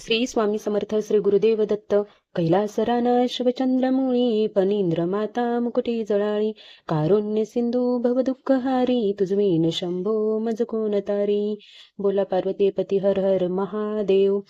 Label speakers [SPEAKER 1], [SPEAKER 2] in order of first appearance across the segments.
[SPEAKER 1] श्री स्वामी समर्थ श्री गुरुदेव दत्त कैलासराना शिवचंद्रमुळी पनिंद्र माता मुकुटी जळाळी कारुण्य सिंधू भव दुःखहारी तुझवीन शंभो मज कोण तारी. बोला पार्वती पती हर हर महादेव.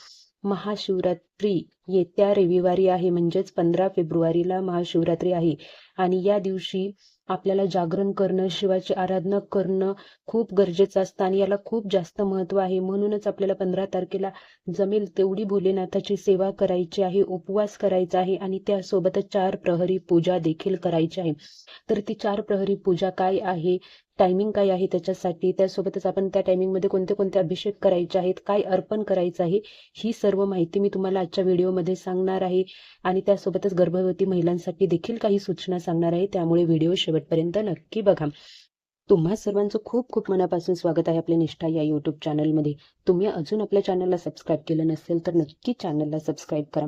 [SPEAKER 1] महाशिवरात्री येत्या रविवारी आहे म्हणजेच पंधरा फेब्रुवारीला महाशिवरात्री आहे. आणि या दिवशी आपल्याला जागरण करणं शिवाची आराधना करणं खूप गरजेचं असतं आणि याला खूप जास्त महत्त्व आहे. म्हणूनच आपल्याला पंधरा तारखेला जमेल तेवढी भोलेनाथाची सेवा करायची आहे उपवास करायचा आहे आणि त्यासोबतच चार प्रहरी पूजा देखील करायची आहे. तर ती चार प्रहरी पूजा काय आहे? टायमिंग काय आहे त्याच्यासाठी? त्यासोबतच आपण त्या टायमिंगमध्ये कोणते कोणते अभिषेक करायचे आहेत? काय अर्पण करायचं आहे? ही सर्व माहिती मी तुम्हाला आजच्या व्हिडिओमध्ये सांगणार आहे. आणि त्यासोबतच गर्भवती महिलांसाठी देखील काही सूचना सांगणार आहे. त्यामुळे व्हिडिओ शेवटपर्यंत नक्की बघा. तुम्हा सर्वांचं खूप खूप मनापासून स्वागत आहे आपल्या निष्ठा या युट्यूब चॅनलमध्ये तुम्ही अजून आपल्या चॅनलला सबस्क्राईब केलं नसेल तर नक्की चॅनलला सबस्क्राईब करा.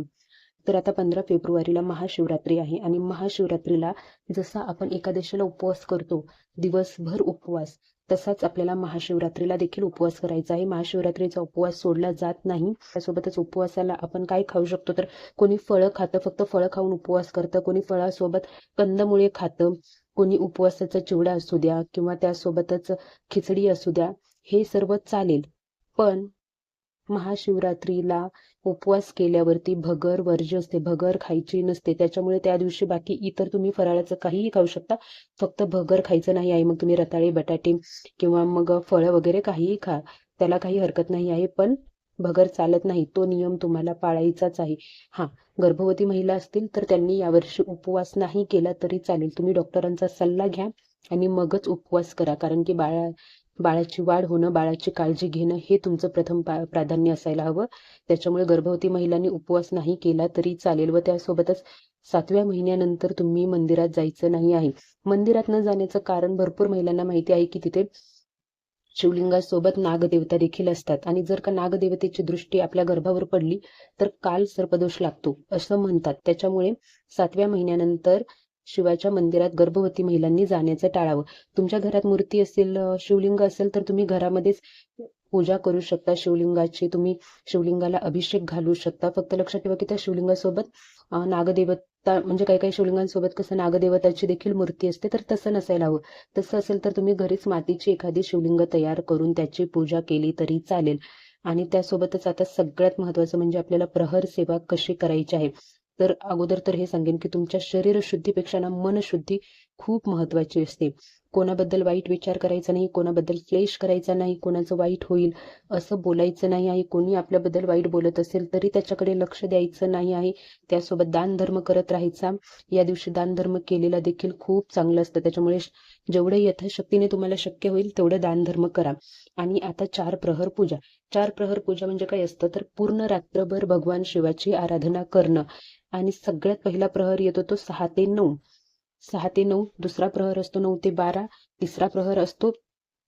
[SPEAKER 1] तर आता पंधरा फेब्रुवारीला महाशिवरात्री आहे आणि महाशिवरात्रीला जसा आपण एकादशीला उपवास करतो दिवसभर उपवास तसाच आपल्याला महाशिवरात्रीला देखील उपवास करायचा आहे. महाशिवरात्रीचा उपवास सोडला जात नाही. त्यासोबतच उपवासाला आपण काय खाऊ शकतो? तर कोणी फळं खातं फक्त फळं खाऊन उपवास करतं. कोणी फळासोबत कंदमुळे खातं. कोणी उपवासाचा चिवडा असू द्या किंवा त्यासोबतच खिचडी असू द्या. हे सर्व चालेल. पण महाशिवरात्रीला उपवास केल्यावरती भगर वर्ज्य असते भगर खायची नसते. त्याच्यामुळे त्या दिवशी बाकी इतर तुम्ही फराळाचं काहीही खाऊ शकता. फक्त भगर खायचं नाही आहे मग तुम्ही रताळे बटाटे किंवा मग फळं वगैरे काहीही खा. त्याला काही हरकत नाही आहे पण भगर चालत नाही. तो नियम तुम्हाला पाळायचाच आहे. हा गर्भवती महिला असतील तर त्यांनी यावर्षी उपवास नाही केला तरी चालेल. तुम्ही डॉक्टरांचा सल्ला घ्या आणि मगच उपवास करा. कारण की बाळा बाळाची वाढ होणं बाळाची काळजी घेणं हे तुमचं प्रथम प्राधान्य असायला हवं. त्याच्यामुळे गर्भवती महिलांनी उपवास नाही केला तरी चालेल व त्यासोबतच सातव्या महिन्यानंतर तुम्ही मंदिरात जायचं नाही आहे. मंदिरात न जाण्याचं कारण भरपूर महिलांना माहिती आहे की तिथे शिवलिंगासोबत नागदेवता देखील असतात. आणि जर का नागदेवतेची दृष्टी आपल्या गर्भावर पडली तर काल सर्पदोष लागतो असं म्हणतात. त्याच्यामुळे सातव्या महिन्यानंतर शिवाच्या मंदिरात गर्भवती महिलांनी जाण्याचं टाळावं. तुमच्या घरात मूर्ती असेल शिवलिंग असेल तर तुम्ही घरामध्येच पूजा करू शकता. शिवलिंगाची तुम्ही शिवलिंगाला अभिषेक घालू शकता. फक्त लक्षात ठेवा की त्या शिवलिंगासोबत नागदेवता म्हणजे काही काही शिवलिंगांसोबत कसं नागदेवताची देखील मूर्ती असते तर तसं नसायला हवं. तसं असेल तर तुम्ही घरीच मातीची एखादी शिवलिंग तयार करून त्याची पूजा केली तरी चालेल. आणि त्यासोबतच आता सगळ्यात महत्वाचं म्हणजे आपल्याला प्रहर सेवा कशी करायची आहे? तर अगोदर तर हे सांगेन की तुमच्या शरीर शुद्धीपेक्षा ना मनशुद्धी खूप महत्वाची असते. कोणाबद्दल वाईट विचार करायचा नाही कोणाबद्दल क्लेश करायचा नाही कोणाचं वाईट होईल असं बोलायचं नाही आहे. कोणी आपल्याबद्दल वाईट बोलत असेल तरी त्याच्याकडे लक्ष द्यायचं नाही आहे. त्यासोबत दान धर्म करत राहायचा. या दिवशी दान धर्म केलेला देखील खूप चांगलं असतं. त्याच्यामुळे जेवढं यथाशक्तीने तुम्हाला शक्य होईल तेवढं दान धर्म करा. आणि आता चार प्रहर पूजा. चार प्रहर पूजा म्हणजे काय असतं? तर पूर्ण रात्रभर भगवान शिवाची आराधना करणं. आणि सगळ्यात पहिला प्रहर येतो तो सहा ते नऊ. सहा ते नऊ दुसरा प्रहर असतो नऊ ते बारा तिसरा प्रहर असतो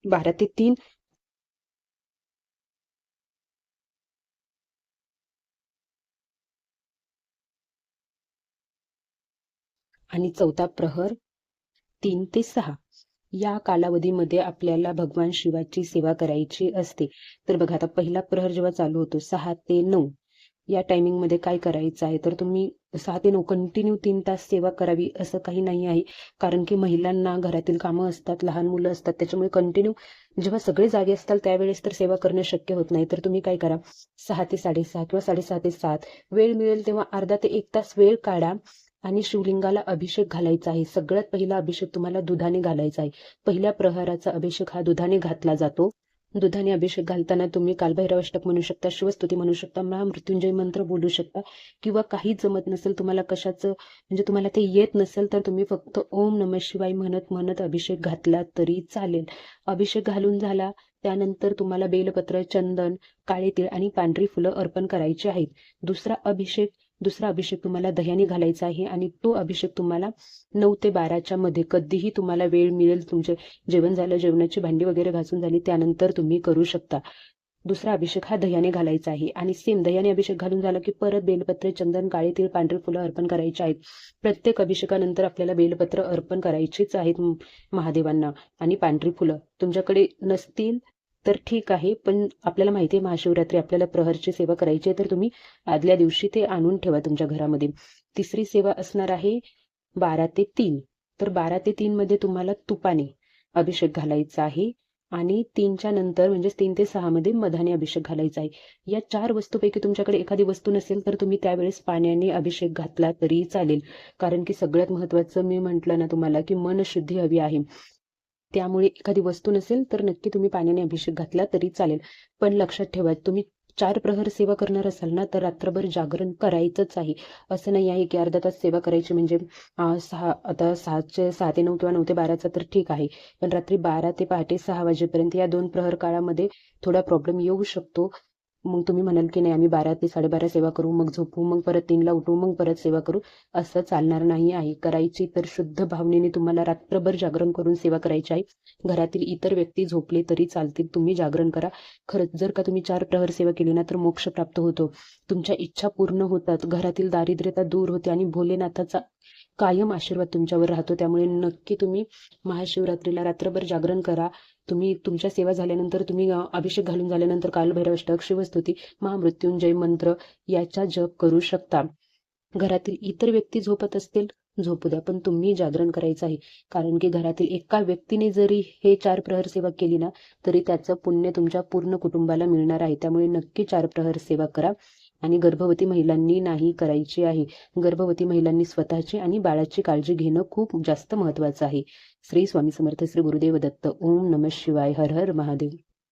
[SPEAKER 1] बारा ते तीन. आणि चौथा प्रहर तीन ते सहा. या कालावधीमध्ये आपल्याला भगवान शिवाची सेवा करायची असते. तर बघा आता पहिला प्रहर जेव्हा चालू होतो सहा ते नऊ. या टायमिंगमध्ये काय करायचं आहे? तर तुम्ही सहा ते नऊ कंटिन्यू तीन तास सेवा करावी असं काही नाही आहे. कारण की महिलांना घरातील कामं असतात लहान मुलं असतात. त्याच्यामुळे कंटिन्यू जेव्हा सगळे जागे असतात त्यावेळेस तर सेवा करणं शक्य होत नाही. तर तुम्ही काय करा? सहा ते साडेसहा किंवा साडेसहा ते सात वेळ मिळेल तेव्हा अर्धा ते एक तास वेळ काढा आणि शिवलिंगाला अभिषेक घालायचा आहे. सगळ्यात पहिला अभिषेक तुम्हाला दुधाने घालायचा आहे. पहिल्या प्रहाराचा अभिषेक हा दुधाने घातला जातो. दुधाने अभिषेक घालताना तुम्ही कालभैरवाष्टक म्हणू शकता शिवस्तुती म्हणू शकता महामृत्युंजय मंत्र बोलू शकता किंवा काही जमत नसेल तुम्हाला कशाचं म्हणजे तुम्हाला ते येत नसेल तर तुम्ही फक्त ओम नम शिवाय म्हणत म्हणत अभिषेक घातला तरी चालेल. अभिषेक घालून झाला त्यानंतर तुम्हाला बेलपत्र चंदन काळे तीळ आणि पांढरी फुलं अर्पण करायची आहेत. दुसरा अभिषेक दुसरा अभिषेक तुम्हाला दह्याने घालायचा आहे आणि तो अभिषेक तुम्हाला नऊ ते बाराच्या मध्ये कधीही तुम्हाला वेळ मिळेल तुमचे जेवण झालं जेवणाची भांडी वगैरे घासून झाली त्यानंतर तुम्ही करू शकता. दुसरा अभिषेक हा दह्याने घालायचा आहे आणि सेम दह्याने अभिषेक घालून झाला की परत बेलपत्रे चंदन काळे तीळ पांढरी फुलं अर्पण करायची आहेत. प्रत्येक अभिषेकानंतर आपल्याला बेलपत्र अर्पण करायचीच आहेत महादेवांना आणि पांढरी फुलं. तुमच्याकडे नसतील तर ठीक आहे पण आपल्याला माहिती आहे महाशिवरात्री आपल्याला प्रहरची सेवा करायची आहे तर तुम्ही आदल्या दिवशी ते आणून ठेवा तुमच्या घरामध्ये. तिसरी सेवा असणार आहे बारा ते तीन. तर बारा ते तीन मध्ये तुम्हाला तुपाने अभिषेक घालायचा आहे आणि तीनच्या नंतर म्हणजेच तीन ते सहा मध्ये मधाने अभिषेक घालायचा आहे. या चार वस्तूपैकी तुमच्याकडे एखादी वस्तू नसेल तर तुम्ही त्यावेळेस पाण्याने अभिषेक घातला तरी चालेल. कारण की सगळ्यात महत्वाचं मी म्हटलं ना तुम्हाला की मन शुद्धी हवी आहे. त्यामुळे एखादी वस्तू नसेल तर नक्की तुम्ही पाण्याने अभिषेक घातला तरी चालेल. पण लक्षात ठेवा तुम्ही चार प्रहर सेवा करणार असाल ना तर रात्रभर जागरण करायचंच आहे. असं नाही आहे की अर्धा तास सेवा करायची म्हणजे सहा आता सहाचे सहा ते नऊ किंवा नऊ ते बाराचा तर ठीक आहे. पण रात्री बारा ते पहाटे सहा वाजेपर्यंत या दोन प्रहर काळामध्ये थोडा प्रॉब्लेम येऊ शकतो. मग तुम्ही म्हणाल की नाही आम्ही बारा ते साडेबारा सेवा करू मग झोपू मग परत तीनला उठू मग परत सेवा करू असं चालणार नाही आहे. करायची तर शुद्ध भावनेने तुम्हाला रात्रभर जागरण करून सेवा करायची आहे. घरातील इतर व्यक्ती झोपले तरी चालतील तुम्ही जागरण करा. खरंच जर का तुम्ही चार प्रहर सेवा केली ना तर मोक्ष प्राप्त होतो. तुमच्या इच्छा पूर्ण होतात. घरातील दारिद्र्यता दूर होते आणि भोलेनाथाचा कायम आशीर्वाद तुमच्यावर राहतो. त्यामुळे नक्की तुम्ही महाशिवरात्रीला रात्रभर जागरण करा. तुम्ही तुमच्या सेवा झाल्यानंतर तुम्ही अभिषेक घालून झाल्यानंतर कालभैरवष्टक शिवस्तुती महामृत्युंजय मंत्र याचा जप करू शकता. घरातील इतर व्यक्ती झोपत असतील झोपू द्या पण तुम्ही जागरण करायचं आहे कारण की घरातील एका व्यक्तीने जरी हे चार प्रहर सेवा केली ना तरी त्याचं पुण्य तुमच्या पूर्ण कुटुंबाला मिळणार आहे. त्यामुळे नक्की चार प्रहर सेवा करा. आणि गर्भवती महिलांनी नाही करायची आहे. गर्भवती महिलांनी स्वतःची आणि बाळाची काळजी घेणं खूप जास्त महत्वाचं आहे. श्री स्वामी समर्थ श्री गुरुदेव दत्त. ओम नम शिवाय. हर हर महादेव.